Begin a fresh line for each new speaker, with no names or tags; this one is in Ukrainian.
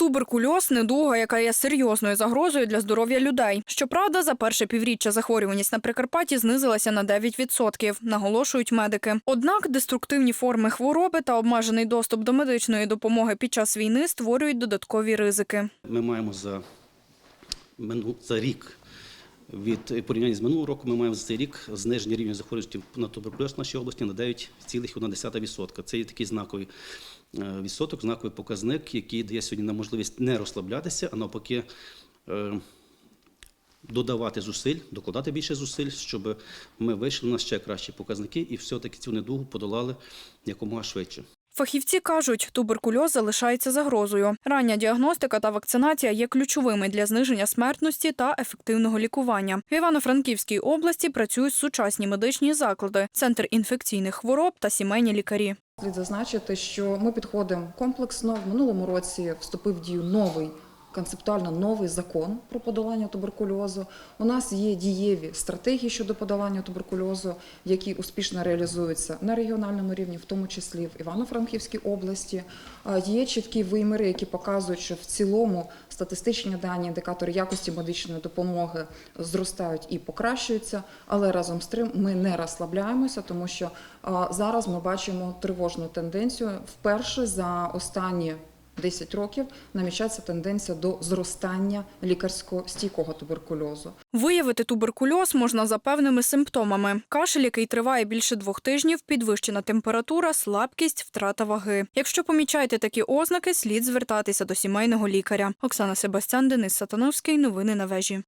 Туберкульоз недуга, яка є серйозною загрозою для здоров'я людей. Щоправда, за перше півріччя захворюваність на Прикарпатті знизилася на 9%, наголошують медики. Однак деструктивні форми хвороби та обмежений доступ до медичної допомоги під час війни створюють додаткові ризики.
Ми маємо за, за рік від в порівнянні з минулого року, ми маємо за цей рік зниження рівня захворюваності на туберкульоз в нашій області на 9,1%. Це є такий знаковий е, відсоток, знаковий показник, який дає сьогодні нам можливість не розслаблятися, а навпаки е, додавати зусиль, докладати більше зусиль, щоб ми вийшли на ще кращі показники і все-таки цю недугу подолали якомога швидше.
Фахівці кажуть, туберкульоз залишається загрозою. Рання діагностика та вакцинація є ключовими для зниження смертності та ефективного лікування. В Івано-Франківській області працюють сучасні медичні заклади, центр інфекційних хвороб та сімейні лікарі.
Слід зазначити, що ми підходимо комплексно. В минулому році вступив в дію новий концептуально новий закон про подолання туберкульозу. У нас є дієві стратегії щодо подолання туберкульозу, які успішно реалізуються на регіональному рівні, в тому числі в Івано-Франківській області. Є чіткі виміри, які показують, що в цілому статистичні дані, індикатори якості медичної допомоги зростають і покращуються, але разом з тим ми не розслабляємося, тому що зараз ми бачимо тривожну тенденцію. Вперше за останні 10 років намічається тенденція до зростання лікарсько стійкого туберкульозу.
Виявити туберкульоз можна за певними симптомами: кашель, який триває більше двох тижнів, підвищена температура, слабкість, втрата ваги. Якщо помічаєте такі ознаки, слід звертатися до сімейного лікаря. Оксана Себастян, Денис Сатановський. Новини на вежі.